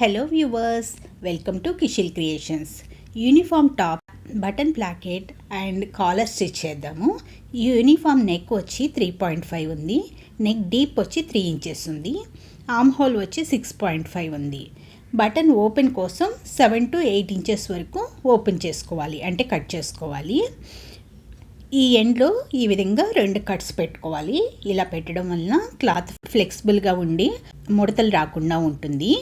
Hello viewers welcome to కిషిల్ creations uniform top button placket and collar stitch చేద్దాము. ఈ uniform neck వచ్చి three point five ఉంది. Neck deep వచ్చి three inches ఉంది. Arm hole వచ్చి six point five ఉంది. Button open కోసం seven to eight inches వరకు ఓపెన్ చేసుకోవాలి అంటే కట్ చేసుకోవాలి. ఈ ఎండ్లో ఈ విధంగా రెండు కట్స్ పెట్టుకోవాలి. ఇలా పెట్టడం వలన క్లాత్ ఫ్లెక్సిబుల్గా ఉండి ముడతలు రాకుండా ఉంటుంది.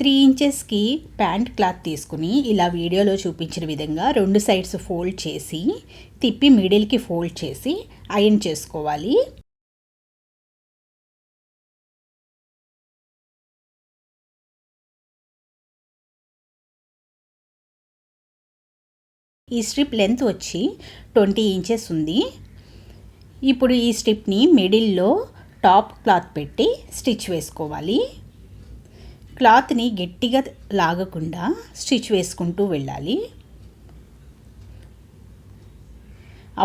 త్రీ ఇంచెస్కి ప్యాంట్ క్లాత్ తీసుకుని ఇలా వీడియోలో చూపించిన విధంగా రెండు సైడ్స్ ఫోల్డ్ చేసి తిప్పి మిడిల్కి ఫోల్డ్ చేసి ఐరన్ చేసుకోవాలి. ఈ స్ట్రిప్ లెంత్ వచ్చి ట్వంటీ ఇంచెస్ ఉంది. ఇప్పుడు ఈ స్ట్రిప్ని మిడిల్లో టాప్ క్లాత్ పెట్టి స్టిచ్ వేసుకోవాలి. క్లాత్ని గట్టిగా లాగకుండా స్టిచ్ వేసుకుంటూ వెళ్ళాలి.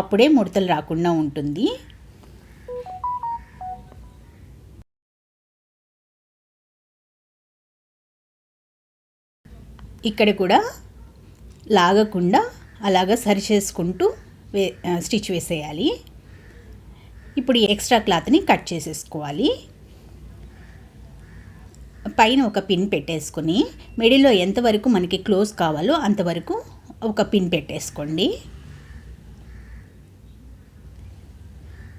అప్పుడే ముడతలు రాకుండా ఉంటుంది. ఇక్కడ కూడా లాగకుండా అలాగ సరి చేసుకుంటూ వే స్టిచ్ వేసేయాలి. ఇప్పుడు ఎక్స్ట్రా క్లాత్ని కట్ చేసేసుకోవాలి. పైన ఒక పిన్ పెట్టేసుకొని మిడిల్లో ఎంతవరకు మనకి క్లోజ్ కావాలో అంతవరకు ఒక పిన్ పెట్టేసుకోండి.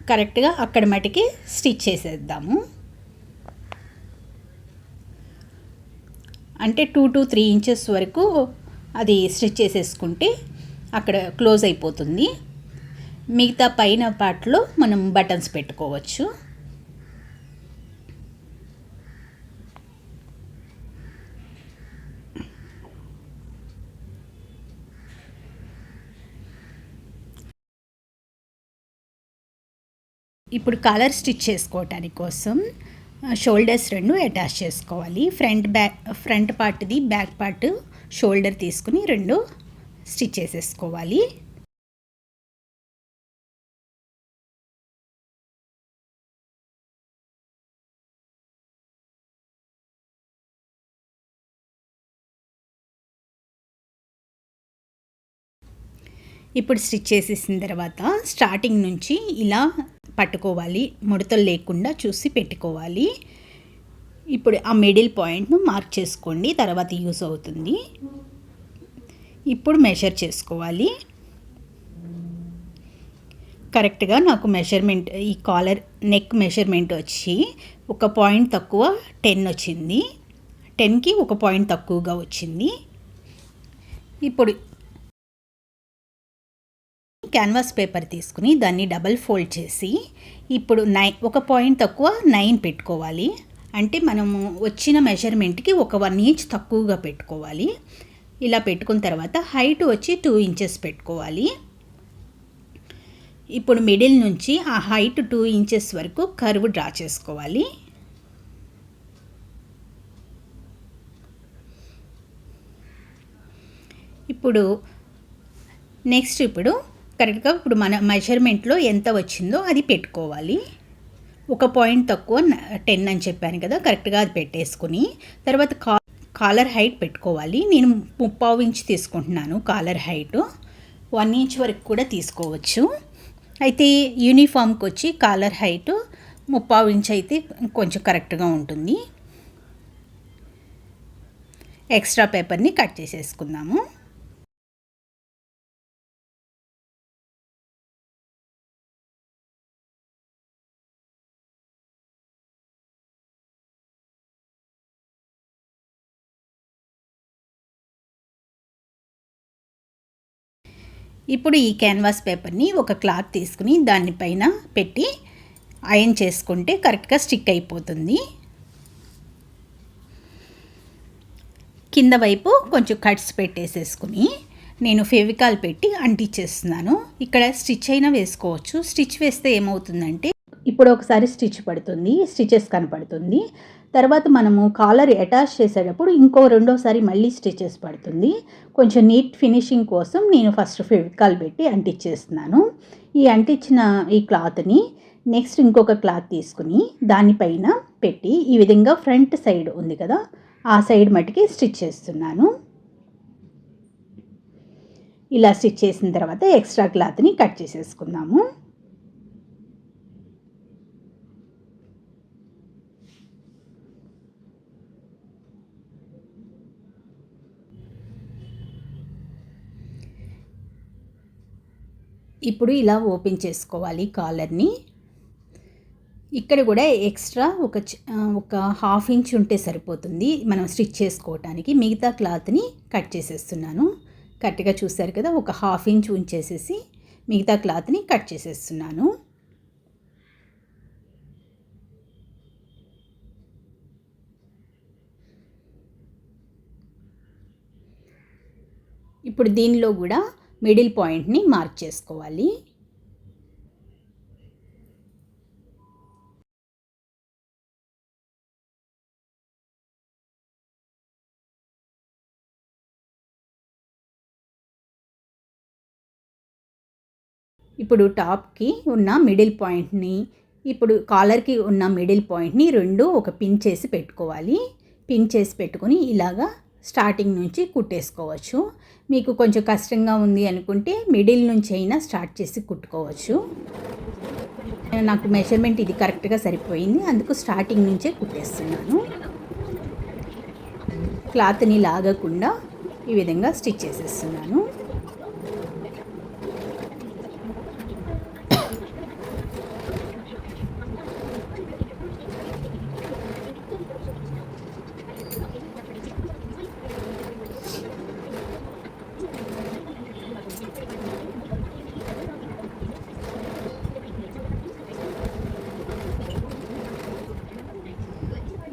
కరెక్ట్గా అక్కడ మటుకి స్టిచ్ చేసేద్దాము. అంటే టూ టు త్రీ ఇంచెస్ వరకు అది స్టిచ్ చేసేసుకుంటే అక్కడ క్లోజ్ అయిపోతుంది. మిగతా పైన పార్ట్లో మనం బటన్స్ పెట్టుకోవచ్చు. ఇప్పుడు కలర్ స్టిచ్ చేసుకోవటానికి కోసం షోల్డర్స్ రెండు అటాచ్ చేసుకోవాలి. ఫ్రంట్ బ్యాక్ ఫ్రంట్ పార్ట్ది బ్యాక్ పార్ట్ షోల్డర్ తీసుకుని రెండు స్టిచ్ చేసేసుకోవాలి. ఇప్పుడు స్టిచ్ చేసేసిన తర్వాత స్టార్టింగ్ నుంచి ఇలా పట్టుకోవాలి ముడతలు లేకుండా చూసి పెట్టుకోవాలి. ఇప్పుడు ఆ మిడిల్ పాయింట్ను మార్క్ చేసుకోండి తర్వాత యూస్ అవుతుంది. ఇప్పుడు మెషర్ చేసుకోవాలి. కరెక్ట్గా నాకు మెషర్మెంట్ ఈ కాలర్ నెక్ మెషర్మెంట్ వచ్చి ఒక పాయింట్ తక్కువ టెన్ వచ్చింది. టెన్కి ఒక పాయింట్ తక్కువగా వచ్చింది. ఇప్పుడు క్యాన్వాస్ పేపర్ తీసుకుని దాన్ని డబల్ ఫోల్డ్ చేసి ఇప్పుడు నైన్ ఒక పాయింట్ తక్కువ నైన్ పెట్టుకోవాలి. అంటే మనము వచ్చిన మెజర్మెంట్కి ఒక వన్ ఇంచ్ తక్కువగా పెట్టుకోవాలి. ఇలా పెట్టుకున్న తర్వాత హైట్ వచ్చి టూ ఇంచెస్ పెట్టుకోవాలి. ఇప్పుడు మిడిల్ నుంచి ఆ హైట్ టూ ఇంచెస్ వరకు కర్వ్ డ్రా చేసుకోవాలి. ఇప్పుడు నెక్స్ట్ ఇప్పుడు కరెక్ట్గా ఇప్పుడు మన మెజర్మెంట్లో ఎంత వచ్చిందో అది పెట్టుకోవాలి. ఒక పాయింట్ తక్కువ టెన్ అని చెప్పాను కదా కరెక్ట్గా అది పెట్టేసుకుని తర్వాత కా కాలర్ హైట్ పెట్టుకోవాలి. నేను ముప్పావు ఇంచ్ తీసుకుంటున్నాను కాలర్ హైట్ వన్ ఇంచ్ వరకు కూడా తీసుకోవచ్చు. అయితే యూనిఫామ్కి వచ్చి కాలర్ హైట్ ముప్పావు ఇంచ్ అయితే కొంచెం కరెక్ట్గా ఉంటుంది. ఎక్స్ట్రా పేపర్ని కట్ చేసేసుకుందాము. ఇప్పుడు ఈ క్యాన్వాస్ పేపర్ని ఒక క్లాత్ తీసుకుని దానిపైన పెట్టి అయన్ చేసుకుంటే కరెక్ట్గా స్టిక్ అయిపోతుంది. కింద వైపు కొంచెం కట్స్ పెట్టేసేసుకుని నేను ఫెవికాల్ పెట్టి అంటించేస్తున్నాను. ఇక్కడ స్టిచ్ అయినా వేసుకోవచ్చు. స్టిచ్ వేస్తే ఏమవుతుందంటే ఇప్పుడు ఒకసారి స్టిచ్ పడుతుంది స్టిచెస్ కనపడుతుంది. తర్వాత మనము కాలర్ అటాచ్ చేసేటప్పుడు ఇంకో రెండోసారి మళ్ళీ స్టిచెస్ పడుతుంది. కొంచెం నీట్ ఫినిషింగ్ కోసం నేను ఫస్ట్ ఫెవికాల్ పెట్టి అంటించేస్తున్నాను ఈ అంటించిన ఈ క్లాత్ని నెక్స్ట్ ఇంకొక క్లాత్ తీసుకుని దానిపైన పెట్టి ఈ విధంగా ఫ్రంట్ సైడ్ ఉంది కదా ఆ సైడ్ మటుకి స్టిచ్ చేస్తున్నాను. ఇలా స్టిచ్ చేసిన తర్వాత ఎక్స్ట్రా క్లాత్ని కట్ చేసేసుకుందాము. ఇప్పుడు ఇలా ఓపెన్ చేసుకోవాలి కాలర్ని. ఇక్కడ కూడా ఎక్స్ట్రా ఒక ఒక హాఫ్ ఇంచ్ ఉంటే సరిపోతుంది. మనం స్టిచ్ చేసుకోవటానికి. మిగతా క్లాత్ని కట్ చేసేస్తున్నాను. కరెక్ట్గా చూసారు కదా ఒక హాఫ్ ఇంచ్ ఉంచేసేసి మిగతా క్లాత్ని కట్ చేసేస్తున్నాను. ఇప్పుడు దీనిలో కూడా మిడిల్ పాయింట్ని మార్క్ చేసుకోవాలి. ఇప్పుడు టాప్కి ఉన్న మిడిల్ పాయింట్ని ఇప్పుడు కాలర్కి ఉన్న మిడిల్ పాయింట్ని రెండు ఒక పిన్ చేసి పెట్టుకోవాలి. పిన్ చేసి పెట్టుకొని ఇలాగా స్టార్టింగ్ నుంచి కుట్టేసుకోవచ్చు. మీకు కొంచెం కష్టంగా ఉంది అనుకుంటే మిడిల్ నుంచి అయినా స్టార్ట్ చేసి కుట్టుకోవచ్చు. నాకు మెజర్మెంట్ ఇది కరెక్ట్గా సరిపోయింది. అందుకు స్టార్టింగ్ నుంచే కుట్టేస్తున్నాను. క్లాత్ని లాగకుండా ఈ విధంగా స్టిచ్ చేసేస్తున్నాను.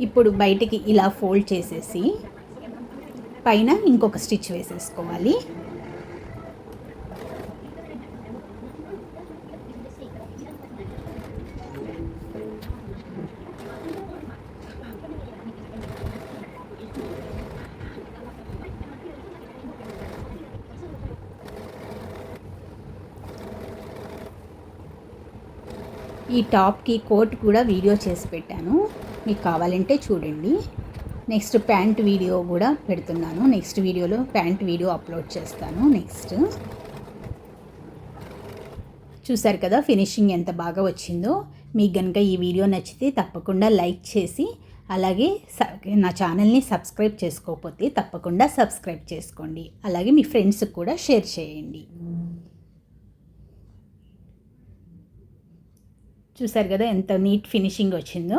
ఇప్పుడు బయటికి ఇలా ఫోల్డ్ చేసేసి పైన ఇంకొక స్టిచ్ వేసేసుకోవాలి. ఈ టాప్కి కోట్ కూడా వీడియో చేసి పెట్టాను. మీకు కావాలంటే చూడండి. నెక్స్ట్ ప్యాంట్ వీడియో కూడా పెడుతున్నాను. నెక్స్ట్ వీడియోలో ప్యాంట్ వీడియో అప్లోడ్ చేస్తాను. నెక్స్ట్. చూసారు కదా ఫినిషింగ్ ఎంత బాగా వచ్చిందో. మీకు కనుక ఈ వీడియో నచ్చితే తప్పకుండా లైక్ చేసి అలాగే నా ఛానల్ని సబ్స్క్రైబ్ చేసుకోకపోతే తప్పకుండా సబ్స్క్రైబ్ చేసుకోండి. అలాగే మీ ఫ్రెండ్స్కి కూడా షేర్ చేయండి. చూసారు కదా ఎంత నీట్ ఫినిషింగ్ వచ్చిందో.